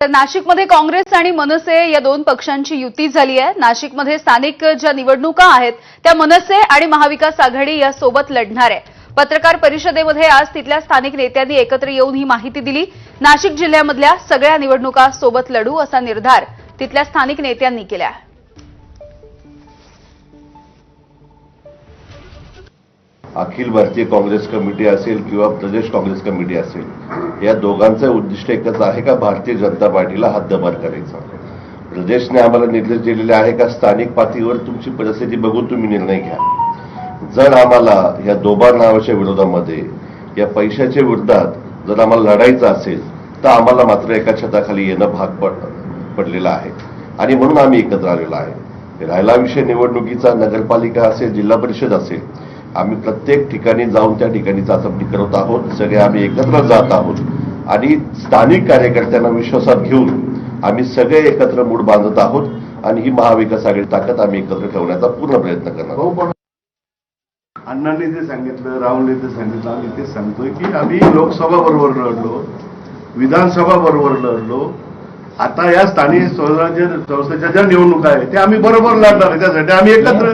तर नाशिकमध्ये काँग्रेस आणि मनसे या दोन पक्षांची युती झाली आहे. नाशिकमध्ये स्थानिक ज्या निवडणुका आहेत त्या मनसे आणि महाविकास आघाडी या सोबत लढणार आहे. पत्रकार परिषदेमध्ये आज तिथल्या स्थानिक नेत्यांनी एकत्र येऊन ही माहिती दिली. नाशिक जिल्ह्यामधल्या सगळ्या निवडणुका सोबत लढू असा निर्धार तिथल्या स्थानिक नेत्यांनी केला आहे. अखिल भारतीय काँग्रेस कमिटी असेल किंवा प्रदेश काँग्रेस कमिटी असेल या दोघांचं उद्दिष्ट एकच आहे का भारतीय जनता पार्टीला हद्दपार करायचा? प्रदेशने आम्हाला निर्देश दिलेले आहे का स्थानिक पातळीवर तुमची परिस्थिती बघून तुम्ही निर्णय घ्या. जर आम्हाला या दोबार नावाच्या विरोधामध्ये या पैशाच्या विरोधात जर आम्हाला लढायचं असेल तर आम्हाला मात्र एका छताखाली येणं भाग पड पडलेलं आहे. आणि म्हणून आम्ही एकत्र आलेलो आहे. राहिला विषय निवडणुकीचा नगरपालिका असेल जिल्हा परिषद असेल आम्ही प्रत्येक ठिकाणी जाऊन त्या ठिकाणी चाचपणी करत आहोत. सगळे आम्ही एकत्र जात आहोत. आणि स्थानिक कार्यकर्त्यांना विश्वासात घेऊन आम्ही सगळे एकत्र मूड बांधत आहोत आणि ही महाविकास आघाडी ताकद आम्ही एकत्र ठेवण्याचा पूर्ण प्रयत्न करणार हो, अण्णांनी ते सांगितलं राहुलने ते सांगितलं आम्ही ते सांगतोय की आम्ही लोकसभा बरोबर लढलो विधानसभा बरोबर लढलो. आता या स्थानिक स्वराज्य संस्थेच्या ज्या निवडणुका आहेत त्या आम्ही बरोबर लढणार आहे. त्यासाठी आम्ही एकत्र.